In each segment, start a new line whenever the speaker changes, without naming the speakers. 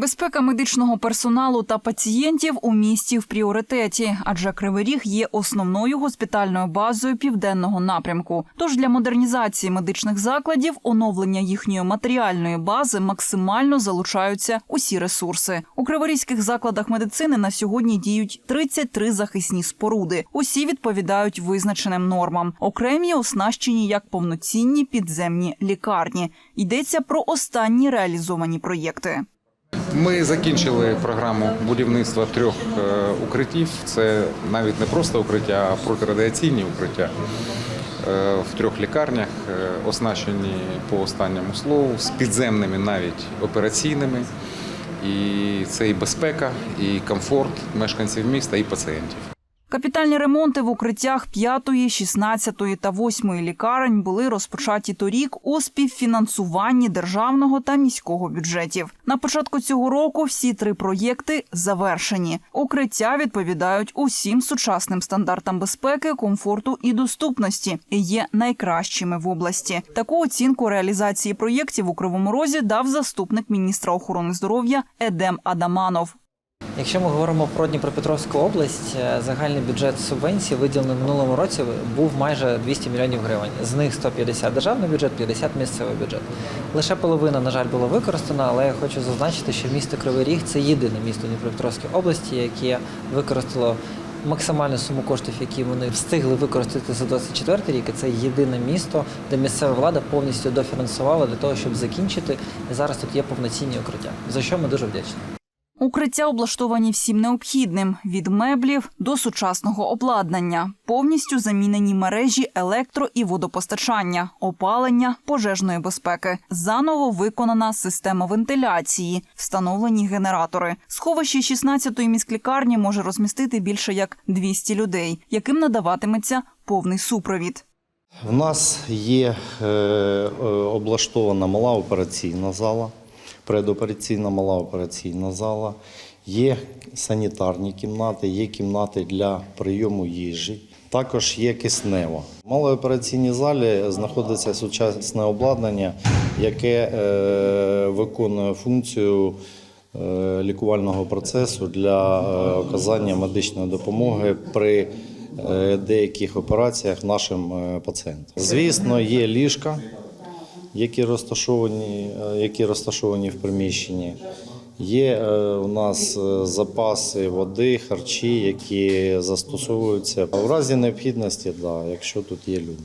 Безпека медичного персоналу та пацієнтів у місті в пріоритеті, адже Кривий Ріг є основною госпітальною базою південного напрямку. Тож для модернізації медичних закладів, оновлення їхньої матеріальної бази максимально залучаються усі ресурси. У криворізьких закладах медицини на сьогодні діють 33 захисні споруди. Усі відповідають визначеним нормам. Окремі оснащені як повноцінні підземні лікарні. Йдеться про останні реалізовані проєкти.
Ми закінчили програму будівництва трьох е, укриттів. Це навіть не просто укриття, а протирадіаційні укриття Е, в трьох лікарнях, е, оснащені по останньому слову, з підземними навіть операційними. І це і безпека, і комфорт мешканців міста, і пацієнтів.
Капітальні ремонти в укриттях 5, 16 та 8 лікарень були розпочаті торік у співфінансуванні державного та міського бюджетів. На початку цього року всі три проєкти завершені. Укриття відповідають усім сучасним стандартам безпеки, комфорту і доступності і є найкращими в області. Таку оцінку реалізації проєктів у Кривому Розі дав заступник міністра охорони здоров'я Едем Адаманов.
Якщо ми говоримо про Дніпропетровську область, е, загальний бюджет субвенцій виділений минулому році був майже 200 мільйонів гривень. З них 150 державний бюджет, 50 місцевий бюджет. Лише половина, на жаль, була використана, але я хочу зазначити, що місто Кривий Ріг це єдине місто Дніпропетровської області, яке використало максимальну суму коштів, які вони встигли використати за 24 рік. Це єдине місто, де місцева влада повністю дофінансувала для того, щоб закінчити. І зараз тут є повноцінні укриття, за що ми дуже вдячні.
Укриття облаштовані всім необхідним від меблів до сучасного обладнання, повністю замінені мережі електро і водопостачання, опалення, пожежної безпеки. Заново виконана система вентиляції, встановлені генератори. Сховище 16-ї міськлікарні може розмістити більше як 200 людей, яким надаватиметься повний супровід.
В нас є е, е, облаштована мала операційна зала, предопераційна мала операційна зала, є санітарні кімнати, є кімнати для прийому їжі. Також є киснева. В малоопераційній залі знаходиться сучасне обладнання, яке е, виконує функцію е, лікувального процесу для е, оказання медичної допомоги при деяких операціях нашим пацієнтам. Звісно, є ліжка, які розташовані, е, які розташовані в приміщенні. Є е, у нас е, запаси води, харчі, які застосовуються в разі необхідності, да, якщо тут є люди.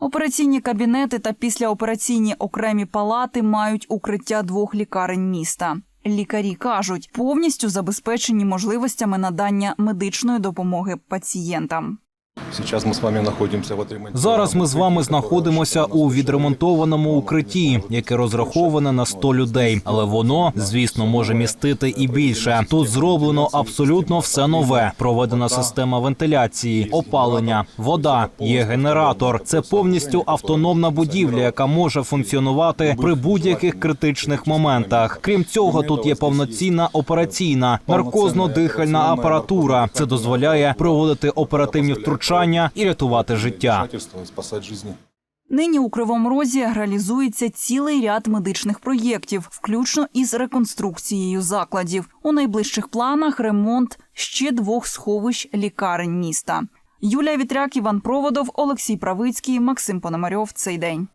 Операційні кабінети та післяопераційні окремі палати мають укриття двох лікарень міста. Лікарі кажуть, повністю забезпечені можливостями надання медичної допомоги пацієнтам.
Зараз ми з вами знаходимося у відремонтованому укритті, яке розраховане на 100 людей, але воно, звісно, може містити і більше. Тут зроблено абсолютно все нове. Проведена система вентиляції, опалення, вода, є генератор. Це повністю автономна будівля, яка може функціонувати при будь-яких критичних моментах. Крім цього, тут є повноцінна операційна наркозно-дихальна апаратура. Це дозволяє проводити оперативні втручання і рятувати життя.
Нині у Кривому Розі реалізується цілий ряд медичних проєктів, включно із реконструкцією закладів. У найближчих планах ремонт ще двох сховищ лікарень міста. Юлія Вітряк, Іван Проводов, Олексій Правицький, Максим Пономарьов. Цей день.